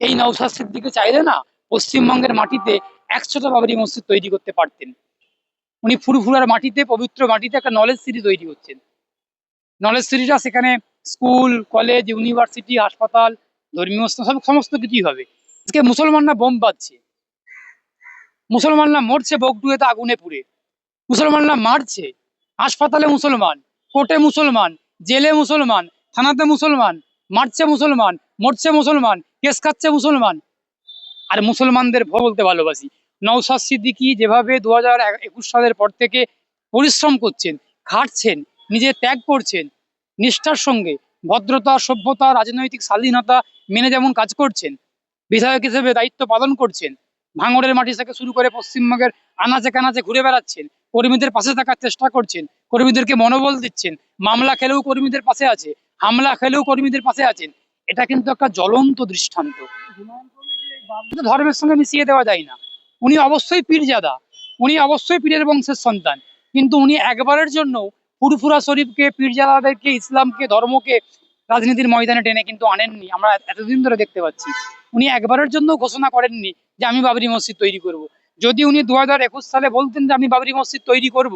এই নৌসাদ সিদ্দিকে চাইলে না পশ্চিমবঙ্গের মাটিতে একশোটা বাবরি মসজিদ তৈরি করতে পারতেন। উনি ফুরফুরার মাটিতে, পবিত্র মাটিতে একটা নলেজ সিটি তৈরি করছেন। নলেজ সিটিটা সেখানে স্কুল, কলেজ, ইউনিভার্সিটি, হাসপাতাল, ধর্মীয় সব সমস্ত কিছুই হবে। আজকে মুসলমানরা বোম বাজছে মুসলমানরা মরছে বকডুয়েতে আগুনে পুড়ে। মুসলমানরা মারছে। হাসপাতালে মুসলমান, কোর্টে মুসলমান, জেলে মুসলমান, থানাতে মুসলমান মারছে মুসলমান মরছে মুসলমান, কেস খাচ্ছে মুসলমান। আর মুসলমানদের ভোট বলতে ভালোবাসি। নওশাদ সিদ্দিকী যেভাবে দু হাজার একুশ সালের পর থেকে পরিশ্রম করছেন, খাটছেন, নিজে ত্যাগ করছেন, নিষ্ঠার সঙ্গে ভদ্রতা, সভ্যতা, রাজনৈতিক স্বাধীনতা মেনে যেমন কাজ করছেন, বিধায়ক হিসেবে দায়িত্ব পালন করছেন, ভাঙড়ের মাটি থেকে শুরু করে পশ্চিমবঙ্গের আনাচে কানাচে ঘুরে বেড়াচ্ছেন, কর্মীদের পাশে থাকার চেষ্টা করছেন, কর্মীদেরকে মনোবল দিচ্ছেন, মামলা খেলেও কর্মীদের পাশে আছে, হামলা খেলেও কর্মীদের পাশে আছেন এটা কিন্তু একটা জ্বলন্ত দৃষ্টান্ত। ধর্মের সঙ্গে মিশিয়ে দেওয়া যায় না। উনি অবশ্যই পীরজাদা। উনি অবশ্যই পীরের বংশের সন্তান। কিন্তু উনি একবারের জন্য ফুরফুরা শরীফকে, পীরজাদাদেরকে, ইসলামকে, ধর্মকে রাজনীতির ময়দানে টেনে কিন্তু আনেননি। আমরা এতদিন ধরে দেখতে পাচ্ছি। উনি একবারের জন্য ঘোষণা করেননি যে আমি বাবরি মসজিদ তৈরি করব। যদি উনি দু হাজার একুশ সালে বলতেন যে আমি বাবরি মসজিদ তৈরি করব,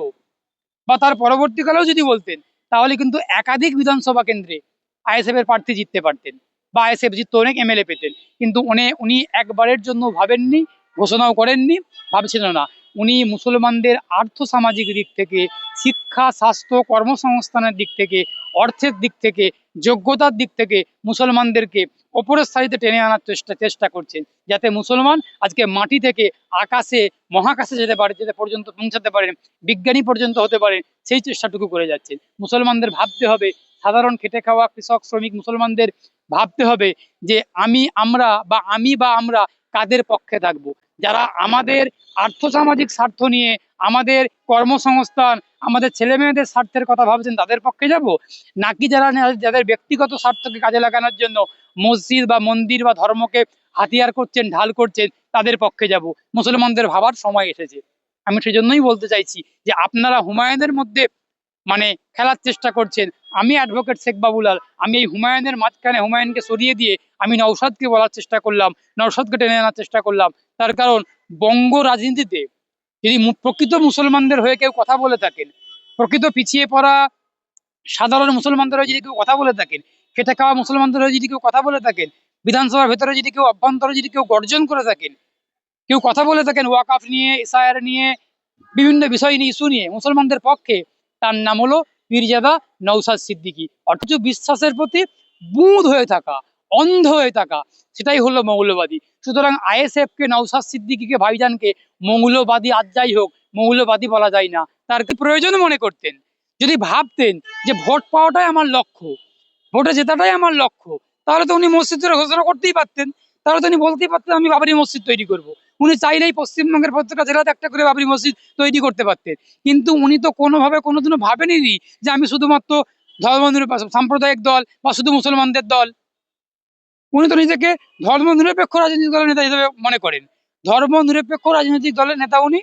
বা তার পরবর্তীকালেও যদি বলতেন, তাহলে কিন্তু একাধিক বিধানসভা কেন্দ্রে আইএসএফ এর প্রার্থী জিততে পারতেন বা আইএসএফ জিততে অনেক এমএলএ পেতেন। কিন্তু উনি উনি একবারের জন্য ভাবেননি, ঘোষণাও করেননি ভাবছিলেন না। উনি মুসলমানদের আর্থ সামাজিক দিক থেকে, শিক্ষা, স্বাস্থ্য, কর্মসংস্থানের দিক থেকে, অর্থের দিক থেকে, যোগ্যতার দিক থেকে মুসলমানদেরকে ওপরের সারিতে টেনে আনার চেষ্টা চেষ্টা করছেন। যাতে মুসলমান আজকে মাটি থেকে আকাশে, মহাকাশে যেতে পারে, যেতে পর্যন্ত পৌঁছাতে পারেন বিজ্ঞানী পর্যন্ত হতে পারেন সেই চেষ্টাটুকু করে যাচ্ছেন। মুসলমানদের ভাবতে হবে সাধারণ খেটে খাওয়া কৃষক, শ্রমিক, মুসলমানদের ভাবতে হবে যে আমি, আমরা বা আমি বা আমরা কাদের পক্ষে থাকব? যারা আমাদের আর্থসামাজিক স্বার্থ নিয়ে, আমাদের কর্মসংস্থান, আমাদের ছেলে মেয়েদের স্বার্থের কথা ভাবছেন, তাদের পক্ষে যাব? নাকি যারা যাদের ব্যক্তিগত স্বার্থকে কাজে লাগানোর জন্য মসজিদ বা মন্দির বা ধর্মকে হাতিয়ার করছেন, ঢাল করছেন, তাদের পক্ষে যাব? মুসলমানদের ভাবার সময় এসেছে। আমি সেজন্যই বলতে চাইছি যে আপনারা হুমায়ুনের মধ্যে মানে খেলার চেষ্টা করছেন। আমি অ্যাডভোকেট শেখ বাবুলাল, আমি এই হুমায়ুনের মাঝখানে হুমায়ুনকে সরিয়ে দিয়ে আমি নৌসাদকে বলার চেষ্টা করলাম নৌসাদকে টেনে আনার চেষ্টা করলাম। তার কারণ বঙ্গ রাজনীতিতে যদি প্রকৃত মুসলমানদের হয়ে কেউ কথা বলে থাকেন, প্রকৃত পিছিয়ে পড়া সাধারণ মুসলমানদের হয়ে যদি কেউ কথা বলে থাকেন, খেটে খাওয়া মুসলমানদের হয়ে যদি কেউ কথা বলে থাকেন, বিধানসভার ভেতরে যদি কেউ অভ্যন্তরে যদি কেউ গর্জন করে থাকেন, কেউ কথা বলে থাকেন, ওয়াকাফ নিয়ে, এসআইআর নিয়ে, বিভিন্ন বিষয় নিয়ে, ইস্যু নিয়ে, মুসলমানদের পক্ষে তার নাম হলো পীরজাদা নৌসাদ সিদ্দিকী। অথচ বিশ্বাসের প্রতি বুঁদ হয়ে থাকা, অন্ধ হয়ে থাকা, সেটাই হলো মৌলবাদী। সুতরাং আইএসএফ কে নৌসাদ সিদ্দিকীকে, ভাইজানকে মৌলবাদী আজ যাই হোক, মৌলবাদী বলা যায় না। তার প্রয়োজন মনে করতেন? যদি ভাবতেন যে ভোট পাওয়াটাই আমার লক্ষ্য, ভোটে জেতাটাই আমার লক্ষ্য, তাহলে তো উনি মসজিদের ঘোষণা করতেই পারতেন। তাহলে তো উনি বলতেই পারতেন, আমি বাবরি মসজিদ তৈরি করব। উনি চাইলেই পশ্চিমবঙ্গের প্রত্যেকটা জেলাতে একটা করে বাবরি মসজিদ তৈরি করতে পারতেন। কিন্তু উনি তো কোনোভাবে কোনোদিনও ভাবেনই যে আমি শুধুমাত্র ধর্ম সাম্প্রদায়িক দল বা শুধু মুসলমানদের দল। উনি তো নিজেকে ধর্ম নিরপেক্ষ রাজনৈতিক দলের নেতা হিসেবে মনে করেন। ধর্ম নিরপেক্ষ রাজনৈতিক দলের নেতা উনি।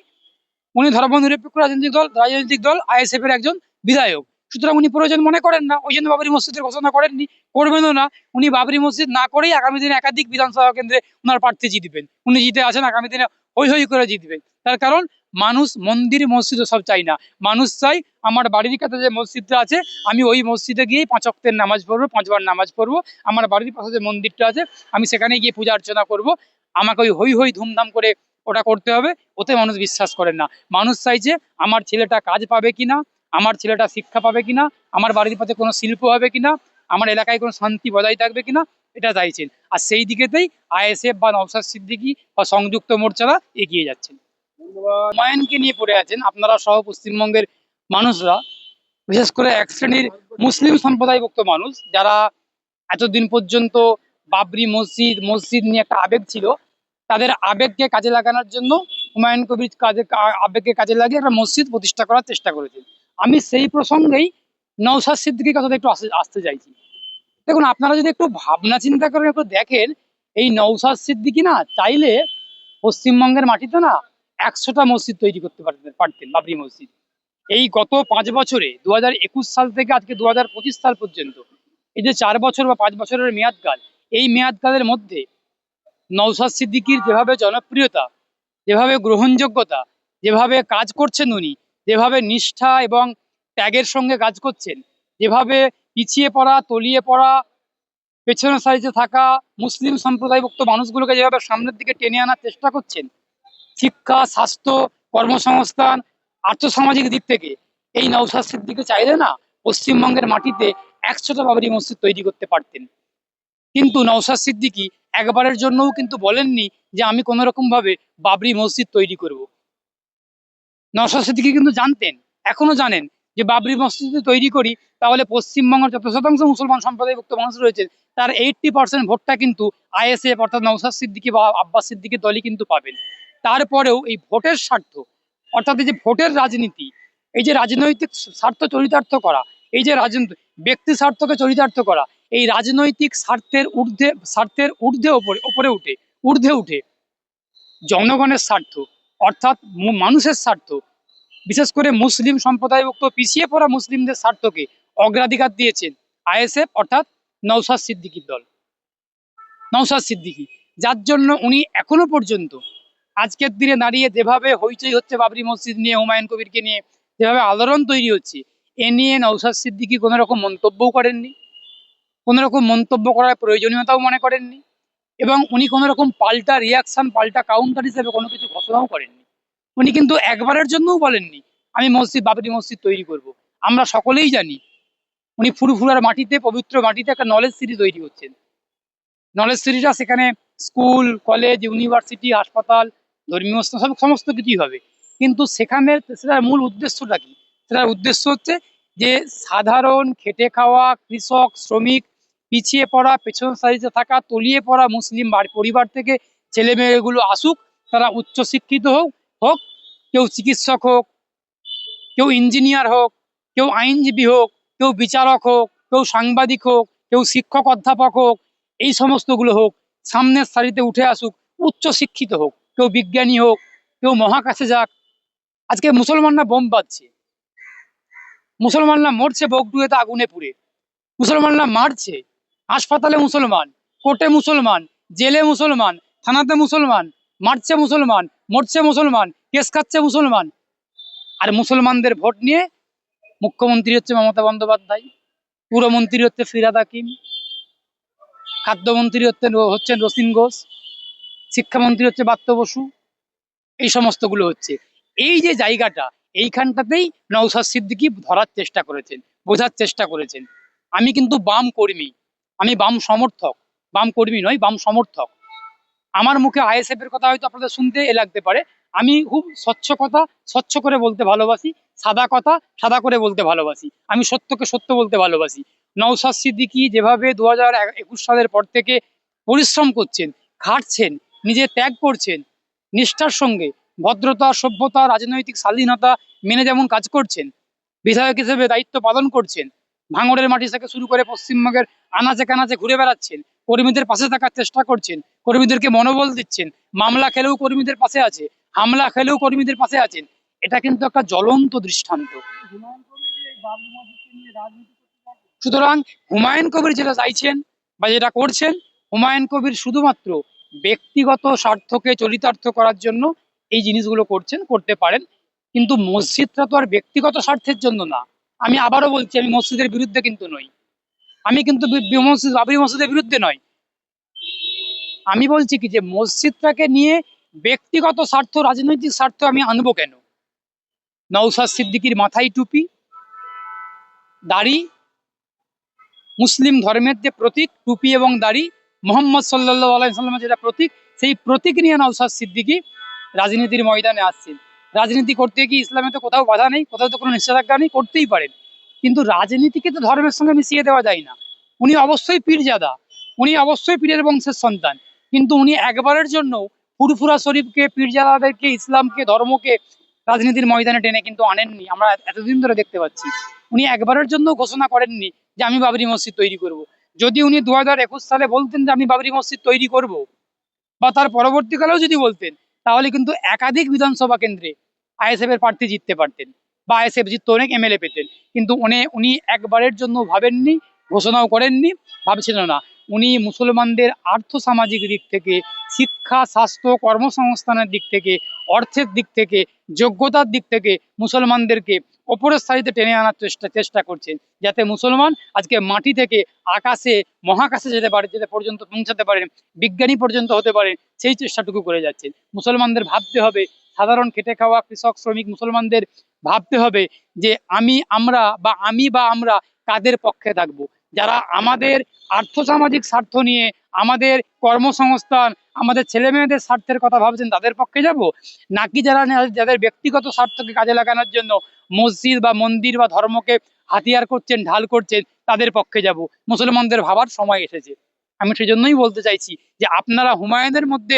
উনি ধর্ম নিরপেক্ষ রাজনৈতিক দল রাজনৈতিক দল আইএসএফ এর একজন বিধায়ক। সুতরাং উনি প্রয়োজন মনে করেন না, ওই জন্য বাবরি মসজিদের ঘোষণা করেননি, করবেনও না। উনি বাবরি মসজিদ না করেই আগামী দিনে একাধিক বিধানসভা কেন্দ্রে ওনার প্রার্থী জিতবেন। উনি জিতে আছেন, আগামী দিনে হই হই করে জিতবেন। তার কারণ, মানুষ মন্দির মসজিদ সব চাই না। মানুষ চাই আমার বাড়ির কাছে যে মসজিদটা আছে, আমি ওই মসজিদে গিয়েই পাঁচ অক্টের নামাজ পড়ব, পাঁচবার নামাজ পড়ব। আমার বাড়ির পাশে যে মন্দিরটা আছে, আমি সেখানে গিয়ে পূজা অর্চনা করব। আমাকে ওই হই হই ধুমধাম করে ওটা করতে হবে, ওতে মানুষ বিশ্বাস করেন না। মানুষ চাইছে আমার ছেলেটা কাজ পাবে কিনা আমার ছেলেটা শিক্ষা পাবে কিনা, আমার বাড়ির পাশে কোনো শিল্প হবে কিনা, আমার এলাকায় কোনো শান্তি বজায় থাকবে কিনা, এটা চাইছেন। আর সেই দিকেতেই আইএসএফ বা নওসাদ সিদ্দিকী বা সংযুক্ত মোর্চারা এগিয়ে যাচ্ছেন। হুমায়ুনকে নিয়ে পড়ে আছেন আপনারা সহ পশ্চিমবঙ্গের মানুষরা, বিশেষ করে এক শ্রেণির মুসলিম সম্প্রদায়ভুক্ত মানুষ, যারা এতদিন পর্যন্ত বাবরি মসজিদ মসজিদ নিয়ে একটা আবেগ ছিল, তাদের আবেগকে কাজে লাগানোর জন্য হুমায়ুন কবির কাজে, আবেগকে কাজে লাগিয়ে একটা মসজিদ প্রতিষ্ঠা করার চেষ্টা করেছেন। আমি সেই প্রসঙ্গেই নৌসাদ সিদ্দিকির কথাটা একটু আসতে চাইছি। দেখুন, আপনারা যদি একটু ভাবনা চিন্তা করে একটু দেখেন, এই নৌসাদ সিদ্দিকি না চাইলে পশ্চিমবঙ্গের মাটিতে না একশোটা মসজিদ তৈরি করতে পারতেন পারতেন, বাবরি মসজিদ। এই গত পাঁচ বছরে দু সাল থেকে আজকে দু সাল পর্যন্ত, এই যে চার বছর বা পাঁচ বছরের মেয়াদকাল, এই মেয়াদকালের মধ্যে নৌসাদ সিদ্দিকির যেভাবে জনপ্রিয়তা, যেভাবে গ্রহণযোগ্যতা, যেভাবে কাজ করছেন উনি যেভাবে নিষ্ঠা এবং ত্যাগের সঙ্গে কাজ করছেন, যেভাবে পিছিয়ে পড়া, তলিয়ে পড়া, পেছনের সাইজে থাকা মুসলিম সম্প্রদায়ভুক্ত মানুষগুলোকে যেভাবে সামনের দিকে টেনে আনার চেষ্টা করছেন, শিক্ষা, স্বাস্থ্য, কর্মসংস্থান, আর্থসামাজিক দিক থেকে, এই নৌসাদ সিদ্দিকে চাইলে না পশ্চিমবঙ্গের মাটিতে একশোটা বাবরি মসজিদ তৈরি করতে পারতেন। কিন্তু নৌসাদ সিদ্দিকি একবারের জন্যও কিন্তু বলেননি যে আমি কোনো রকম ভাবে বাবরি মসজিদ তৈরি করব। নৌসাদ সিদ্দিকি কিন্তু জানতেন, এখনও জানেন যে বাবরি মসজিদ তৈরি করি, তাহলে পশ্চিমবঙ্গের যত শতাংশ মুসলমান সম্প্রদায়ভুক্ত মানুষ রয়েছে, তার এইটটি পার্সেন্ট ভোটটা কিন্তু আইএসএফ অর্থাৎ নৌসাদ সিদ্দিকি বা আব্বাস সিদ্দিকি দলই কিন্তু পাবেন। তারপরেও এই ভোটের স্বার্থ, অর্থাৎ এই যে ভোটের রাজনীতি, এই যে রাজনৈতিক স্বার্থ চরিতার্থ করা, এই যে রাজনীতি ব্যক্তি স্বার্থকে চরিতার্থ করা, এই রাজনৈতিক স্বার্থের ঊর্ধ্বে স্বার্থের ঊর্ধ্বে ওপরে ওপরে উঠে, ঊর্ধ্বে উঠে জনগণের স্বার্থ অর্থাৎ মানুষের স্বার্থ। বিশেষ করে মুসলিম সম্প্রদায়ভুক্ত পিছিয়ে পড়া মুসলিমদের স্বার্থকে অগ্রাধিকার দিয়েছেন আইএসএফ, অর্থাৎ নৌসাদ সিদ্দিকির দল। নৌসাদ সিদ্দিকি, যার জন্য উনি এখনও পর্যন্ত আজকের দিনে দাঁড়িয়ে যেভাবে হইচই হচ্ছে বাবরি মসজিদ নিয়ে, হুমায়ুন কবিরকে নিয়ে, যেভাবে আলোড়ন তৈরি হচ্ছে, এ নিয়ে নৌসাদ সিদ্দিকি কোনো রকম মন্তব্যও করেননি। কোনো রকম মন্তব্য করার প্রয়োজনীয়তাও মনে করেননি। এবং উনি কোনো রকম পাল্টা রিয়াকশন পাল্টা কাউন্টার হিসেবে কোনো কিছু ঘোষণাও করেননি। উনি কিন্তু একবারের জন্যও বলেননি, আমি মসজিদ, বাবরি মসজিদ তৈরি করব। আমরা সকলেই জানি, উনি ফুরফুরার মাটিতে, পবিত্র মাটিতে একটা নলেজ সিটি তৈরি করছেন। নলেজ সিটিটা সেখানে স্কুল, কলেজ, ইউনিভার্সিটি, হাসপাতাল, ধর্মীয় সব সমস্ত কিছুই হবে। কিন্তু সেখানে সেটার মূল উদ্দেশ্যটা কি? সেটার উদ্দেশ্য হচ্ছে যে সাধারণ খেটে খাওয়া কৃষক, শ্রমিক পিছিয়ে পড়া, পেছন সারিতে থাকা, তলিয়ে পড়া মুসলিম পরিবার থেকে ছেলে মেয়েগুলো আসুক, তারা উচ্চ শিক্ষিত হোক হোক, কেউ চিকিৎসক হোক, কেউ ইঞ্জিনিয়ার হোক, কেউ আইনজীবী হোক, কেউ বিচারক হোক, কেউ সাংবাদিক হোক, কেউ শিক্ষক অধ্যাপক হোক, এই সমস্তগুলো হোক, সামনের সারিতে উঠে আসুক উচ্চ শিক্ষিত হোক, কেউ বিজ্ঞানী হোক, কেউ মহাকাশে যাক। আজকে মুসলমানরা বোম বাজছে মুসলমানরা মরছে বগডুয়েতে আগুনে পুড়ে। মুসলমানরা মারছে। হাসপাতালে মুসলমান, কোর্টে মুসলমান, জেলে মুসলমান, থানাতে মুসলমান মারছে মুসলমান মরছে মুসলমান, কেস খাচ্ছে মুসলমান। আর মুসলমানদের ভোট নিয়ে মুখ্যমন্ত্রী হচ্ছে মমতা বন্দ্যোপাধ্যায়, পুরমন্ত্রী হচ্ছে ফিরাদ হাকিম, খাদ্যমন্ত্রী হচ্ছেন হচ্ছেন রসিন ঘোষ, শিক্ষামন্ত্রী হচ্ছে বাত্য বসু, এই সমস্তগুলো হচ্ছে। এই যে জায়গাটা, এইখানটাতেই নৌসাদ সিদ্দিকি ধরার চেষ্টা করেছেন, বোঝার চেষ্টা করেছেন। আমি কিন্তু বাম কর্মী আমি বাম সমর্থক, বাম কর্মী নয় বাম সমর্থক। আমার মুখে আইএসএফ এর কথা হয়তো আপনাদের শুনতে এ লাগতে পারে। আমি খুব স্বচ্ছ কথা, স্বচ্ছ করে বলতে ভালোবাসি, সাদা কথা, সাদা করে বলতে ভালোবাসি। আমি সত্যকে সত্য বলতে ভালোবাসি। নৌসাদ সিদ্দিকি যেভাবে দু হাজার একুশ সালের পর থেকে পরিশ্রম করছেন খাটছেন নিজে ত্যাগ করছেন, নিষ্ঠার সঙ্গে ভদ্রতা, সভ্যতা, রাজনৈতিক স্বাধীনতা মেনে যেমন কাজ করছেন, বিধায়ক হিসেবে দায়িত্ব পালন করছেন ভাঙড়ের মাটি থেকে শুরু করে পশ্চিমবঙ্গের আনাচে কানাচে ঘুরে বেড়াচ্ছেন। কর্মীদের পাশে থাকার চেষ্টা করছেন। কর্মীদেরকে মনোবল দিচ্ছেন। মামলা খেলেও কর্মীদের পাশে আছে। হামলা খেলেও কর্মীদের পাশে আছেন। এটা কিন্তু একটা জ্বলন্ত দৃষ্টান্ত। সুতরাং হুমায়ুন কবির যেটা চাইছেন বা যেটা করছেন, হুমায়ুন কবির শুধুমাত্র ব্যক্তিগত স্বার্থকে চরিতার্থ করার জন্য এই জিনিসগুলো করছেন, করতে পারেন। কিন্তু মসজিদটা তো আর ব্যক্তিগত স্বার্থের জন্য না। আমি আবারও বলছি, আমি মসজিদের বিরুদ্ধে কিন্তু নই। আমি কিন্তু বাবরি মসজিদের বিরুদ্ধে নয় আমি বলছি কি যে, মসজিদটাকে নিয়ে ব্যক্তিগত স্বার্থ, রাজনৈতিক স্বার্থ আমি আনব কেন? নৌসাদ সিদ্দিকির মাথায় টুপি, দাড়ি, মুসলিম ধর্মের যে প্রতীক, টুপি এবং দাড়ি, মোহাম্মদ সাল্লাহ আলাইসাল্লামের যেটা প্রতীক, সেই প্রতীক নিয়ে নৌসাদ সিদ্দিকি রাজনীতির ময়দানে আসছেন। রাজনীতি করতে গিয়ে ইসলামে তো কোথাও বাধা নেই, কোথাও তো কোনো নিষেধাজ্ঞা নেই, করতেই পারেন। কিন্তু রাজনীতিকে তো ধর্মের সঙ্গে মিশিয়ে দেওয়া যায় না। উনি অবশ্যই পীরজাদা, উনি অবশ্যই পীরের বংশের সন্তান। কিন্তু উনি একবারের জন্য ফুরফুরা শরীফকে, পীরজাদাদেরকে, ইসলামকে, ধর্মকে রাজনীতির ময়দানে টেনে কিন্তু আনেননি। আমরা এতদিন ধরে দেখতে পাচ্ছি। উনি একবারের জন্য ঘোষণা করেননি যে আমি বাবরি মসজিদ তৈরি করব। যদি উনি দু হাজার একুশ সালে বলতেন যে আমি বাবরি মসজিদ তৈরি করব, বা তার পরবর্তীকালেও যদি বলতেন তাহলে কিন্তু একাধিক বিধানসভা কেন্দ্রে আইএসএফ এর প্রার্থী জিততে পারতেন বা আইএসএফ জিততে অনেক এমএলএ পেতেন। কিন্তু উনি উনি একবারের জন্য ভাবেননি, ঘোষণাও করেননি ভাবছিল না। উনি মুসলমানদের আর্থ সামাজিক দিক থেকে, শিক্ষা, স্বাস্থ্য, কর্মসংস্থানের দিক থেকে অর্থের দিক থেকে, যোগ্যতার দিক থেকে মুসলমানদেরকে ওপরের সারিতে টেনে আনার চেষ্টা চেষ্টা করছেন। যাতে মুসলমান আজকে মাটি থেকে আকাশে, মহাকাশে যেতে পারে, যেতে পর্যন্ত পৌঁছাতে পারেন বিজ্ঞানী পর্যন্ত হতে পারে, সেই চেষ্টাটুকু করে যাচ্ছেন। মুসলমানদের ভাবতে হবে, সাধারণ খেটে খাওয়া কৃষক, শ্রমিক মুসলমানদের ভাবতে হবে যে আমি, আমরা বা আমি বা আমরা কাদের পক্ষে থাকব? যারা আমাদের আর্থসামাজিক স্বার্থ নিয়ে আমাদের কর্মসংস্থান, আমাদের ছেলে মেয়েদের স্বার্থের কথা ভাবছেন, তাদের পক্ষে যাব? নাকি যারা যাদের ব্যক্তিগত স্বার্থকে কাজে লাগানোর জন্য মসজিদ বা মন্দির বা ধর্মকে হাতিয়ার করছেন, ঢাল করছেন, তাদের পক্ষে যাব? মুসলমানদের ভাবার সময় এসেছে। আমি সেজন্যই বলতে চাইছি যে আপনারা হুমায়ুনের মধ্যে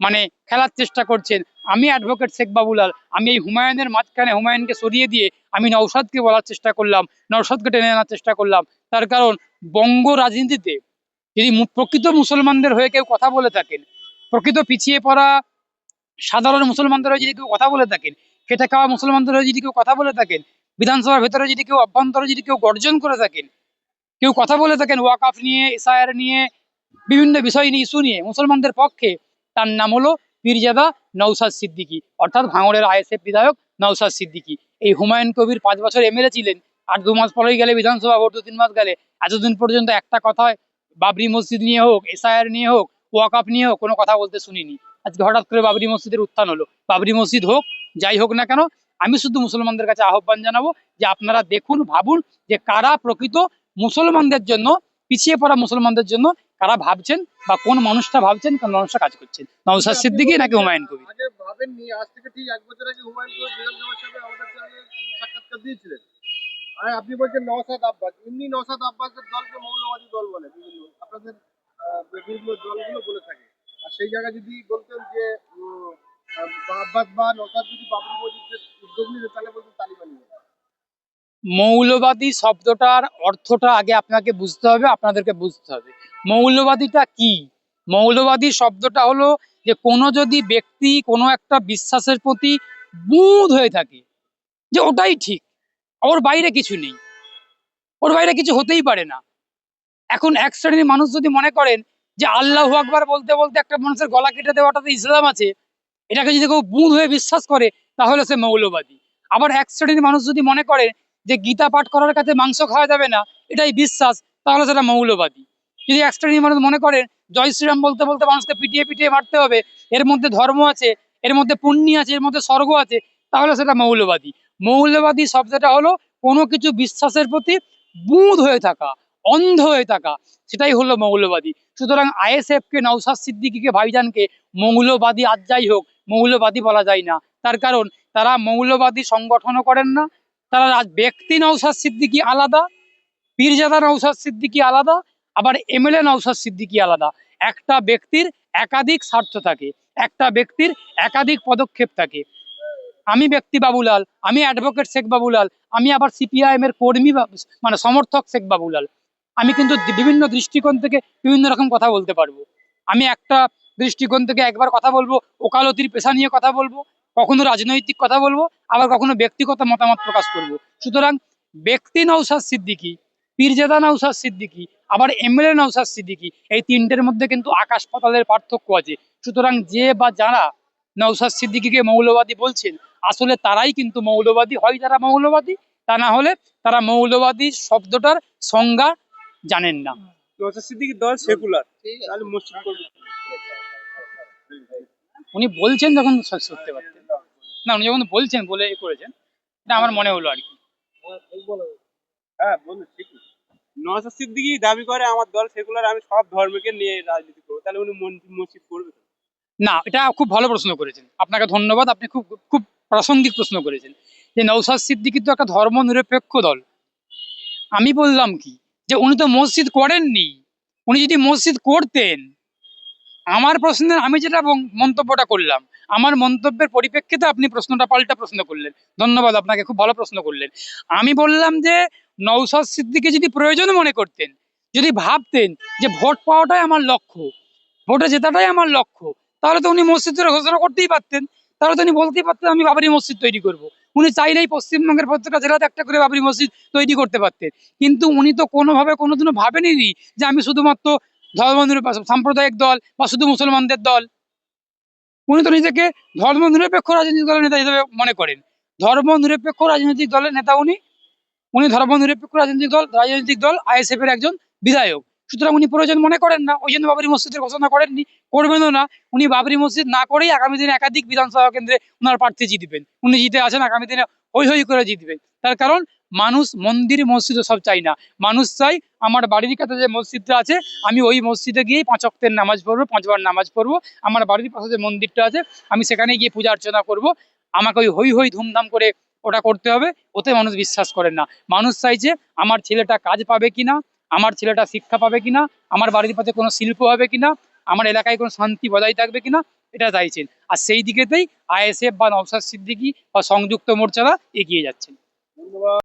মানে খেলার চেষ্টা করছেন। আমি অ্যাডভোকেট শেখ বাবুলাল, আমি এই হুমায়ুনের মাঝখানে হুমায়ুনকে সরিয়ে দিয়ে আমি নৌসাদকে বলার চেষ্টা করলাম নৌসাদকে টেনে আনার চেষ্টা করলাম। তার কারণ বঙ্গ রাজনীতিতে যদি প্রকৃত মুসলমানদের হয়ে কেউ কথা বলে থাকেন, প্রকৃত পিছিয়ে পড়া সাধারণ মুসলমানদের হয়ে যদি কেউ কথা বলে থাকেন, খেটে খাওয়া মুসলমানদের হয়ে যদি কেউ কথা বলে থাকেন, বিধানসভার ভেতরে যদি কেউ অভ্যন্তরে যদি কেউ গর্জন করে থাকেন, কেউ কথা বলে থাকেন, ওয়াকাফ নিয়ে, এসআইআর নিয়ে, বিভিন্ন বিষয় নিয়ে, ইস্যু নিয়ে, মুসলমানদের পক্ষে তার নাম হলো পীরজাদা নৌসাদ সিদ্দিকী, অর্থাৎ ভাঙড়ের আইএসএফ বিধায়ক নৌসাদ সিদ্দিকী। এই হুমায়ুন কবির পাঁচ বছর এমএলএ ছিলেন, আর দু মাস পরেই গেলে বিধানসভা ভোট, দু তিন মাস গেলে, এতদিন পর্যন্ত একটা কথায় বাবরি মসজিদ নিয়ে হোক, এসআইআর নিয়ে হোক ওয়াকাফ নিয়ে হোক, কোনো কথা বলতে শুনিনি। আজকে হঠাৎ করে বাবরি মসজিদের উত্থান হলো। বাবরি মসজিদ হোক, যাই হোক না কেন, আমি শুধু মুসলমানদের কাছে আহ্বান জানাব যে আপনারা দেখুন, ভাবুন যে কারা প্রকৃত মুসলমানদের জন্য, পিছিয়ে পড়া মুসলমানদের জন্য কারা ভাবছেন বা কোন মানুষটা ভাবছেন, কোন মানুষটা কাজ করছেন। নওসাদ সিদ্দিকী নাকি হুমায়ুন আর আপনি বলছেন নওসাদ আব্বাস, এমনি নওসাদ আব্বাসের দলকে মৌলবাদী দল বলে। বিভিন্ন আপনাদের বিভিন্ন দলগুলো বলে থাকে। আর সেই জায়গায় যদি বলতেন যে আব্বাস বা নওসাদ যদি বাবরি মসজিদের উদ্যোগ নিতে তাহলে বলতেন তালিবানি মৌলবাদী শব্দটার অর্থটা আগে আপনাকে বুঝতে হবে, আপনাদেরকে বুঝতে হবে। মৌলবাদীটা কি? মৌলবাদী শব্দটা হলো যে, কোনো যদি ব্যক্তি কোনো একটা বিশ্বাসের প্রতি বুধ হয়ে থাকে, যে ওটাই ঠিক, ওর বাইরে কিছু নেই, ওর বাইরে কিছু হতেই পারে না। এখন এক শ্রেণির মানুষ যদি মনে করেন যে আল্লাহ আকবার বলতে বলতে একটা মানুষের গলা কেটে দেওয়াটাতে ইসলাম আছে, এটাকে যদি কেউ বুধ হয়ে বিশ্বাস করে, তাহলে সে মৌলবাদী। আবার এক শ্রেণির মানুষ যদি মনে করে যে গীতা পাঠ করার কাছে মাংস খাওয়া যাবে না, এটাই বিশ্বাস, তাহলে সেটা মৌলবাদী। যদি এক শ্রেণির মানুষ মনে করেন জয় শ্রীরাম বলতে বলতে মানুষকে পিটিয়ে পিটিয়ে মারতে হবে, এর মধ্যে ধর্ম আছে, এর মধ্যে পুণ্যি আছে, এর মধ্যে স্বর্গ আছে, তাহলে সেটা মৌলবাদী। মৌলবাদী শব্দটা হলো কোনো কিছু বিশ্বাসের প্রতি বুঁদ হয়ে থাকা। অন্ধ হয়ে থাকা, সেটাই হলো মৌলবাদী। সুতরাং আইএসএফ কে নৌসাদ সিদ্দিকিকে, ভাইজানকে মৌলবাদী আজ যাই হোক, মৌলবাদী বলা যায় না। তার কারণ, তারা মৌলবাদী সংগঠনও করেন না, তারা ব্যক্তি নৌসাদ সিদ্দিকি আলাদা, পীরজাদা নৌসাদ সিদ্দিকি আলাদা, আবার এমএলএ নৌসাদ সিদ্দিকি আলাদা। একটা ব্যক্তির একাধিক স্বার্থ থাকে, একটা ব্যক্তির একাধিক পদক্ষেপ থাকে। আমি ব্যক্তি বাবুলাল, আমি অ্যাডভোকেট শেখ বাবুলাল, আমি আবার সিপিআইএম এর কর্মী মানে সমর্থক শেখ বাবুলাল। আমি কিন্তু বিভিন্ন দৃষ্টিকোণ থেকে বিভিন্ন রকম কথা বলতে পারব। আমি একটা দৃষ্টিকোণ থেকে একবার কথা বলব, ওকালতির পেশা নিয়ে কথা বলব, কখনো রাজনৈতিক কথা বলব, আবার কখনো ব্যক্তিগত মতামত প্রকাশ করব। সুতরাং ব্যক্তি নৌসাদ সিদ্দিকি, পীরজাদা নৌসাদ সিদ্দিকি, আবার এমএলএ নৌসাদ সিদ্দিকি, এই তিনটের মধ্যে কিন্তু আকাশ পাতালের পার্থক্য আছে। সুতরাং যে বা যারা নৌসাদ সিদ্দিকিকে মৌলবাদী বলছেন, আসলে তারাই কিন্তু মৌলবাদী, হয় যারা মৌলবাদী, তা না হলে তারা মৌলবাদী শব্দটার সংজ্ঞা জানেন না। নওশাদ সিদ্দিকীর দল সেকুলার। তাহলে মসজিদ উনি বলছেন যখন সত্যি পারতেন না উনি যখন বলছেন বলে এ করেছেন এটা আমার মনে হলো আর কি। হ্যাঁ বলুন ঠিক। সিদ্দিকী দাবি করে আমার দল সেকুলার আমি সব ধর্মকে নিয়ে রাজনীতি করব। তাহলে উনি মসজিদ করবে না এটা খুব ভালো প্রশ্ন করেছেন। আপনাকে ধন্যবাদ আপনি খুব খুব প্রাসঙ্গিক প্রশ্ন করেছেন। যে নৌসাদ সিদ্দিকি তো একটা ধর্ম নিরপেক্ষ দল। আমি বললাম কি যে উনি তো মসজিদ করেননি। উনি যদি মসজিদ করতেন, আমার প্রশ্নে আমি যেটা মন্তব্যটা করলাম, আমার মন্তব্যের পরিপ্রেক্ষিতে আপনি প্রশ্নটা পাল্টা প্রশ্ন করলেন। ধন্যবাদ, আপনাকে খুব ভালো প্রশ্ন করলেন। আমি বললাম যে নৌসাদ সিদ্দিকি যদি প্রয়োজন মনে করতেন, যদি ভাবতেন যে ভোট পাওয়াটাই আমার লক্ষ্য, ভোটে জেতাটাই আমার লক্ষ্য, তাহলে তো উনি মসজিদের ঘোষণা করতেই পারতেন। তাহলে তো উনি বলতেই পারতেন, আমি বাবরি মসজিদ তৈরি করব। উনি চাইলেই পশ্চিমবঙ্গের প্রত্যেকটা জেলাতে একটা করে বাবরি মসজিদ তৈরি করতে পারতেন। কিন্তু উনি তো কোনোভাবে কোনোদিনও ভাবেনি যে আমি শুধুমাত্র ধর্ম সাম্প্রদায়িক দল বা শুধু মুসলমানদের দল। উনি তো নিজেকে ধর্ম নিরপেক্ষ রাজনৈতিক দলের নেতা হিসেবে মনে করেন। ধর্ম নিরপেক্ষ রাজনৈতিক দলের নেতা উনি। উনি ধর্ম নিরপেক্ষ রাজনৈতিক দল রাজনৈতিক দল আইএসএফ এর একজন বিধায়ক। সুতরাং উনি প্রয়োজন মনে করেন না, ওই জন্য বাবরি মসজিদের ঘোষণা করেননি, করবেনও না। উনি বাবরি মসজিদ না করেই আগামী দিনে একাধিক বিধানসভা কেন্দ্রে ওনার প্রার্থী জিতবেন। উনি জিতে আছেন, আগামী দিনে হই হই করে জিতবেন। তার কারণ, মানুষ মন্দির মসজিদ সব চাই না। মানুষ চাই আমার বাড়ির কাছে যে মসজিদটা আছে, আমি ওই মসজিদে গিয়েই পাঁচ অক্টের নামাজ পড়ব, পাঁচবার নামাজ পড়ব। আমার বাড়ির পাশে যে মন্দিরটা আছে, আমি সেখানে গিয়ে পূজা অর্চনা করব। আমাকে ওই হই হই ধুমধাম করে ওটা করতে হবে, ওতে মানুষ বিশ্বাস করেন না। মানুষ চাইছে আমার ছেলেটা কাজ পাবে কিনা আমার ছেলেটা শিক্ষা পাবে কিনা, আমার বাড়ির পাশে কোনো শিল্প হবে কিনা, আমার এলাকায় কোনো শান্তি বজায় থাকবে কিনা, এটা চাইছেন। আর সেই দিকেতেই আইএসএফ বা নওশাদ সিদ্দিকী বা সংযুক্ত মোর্চারা এগিয়ে যাচ্ছেন। ধন্যবাদ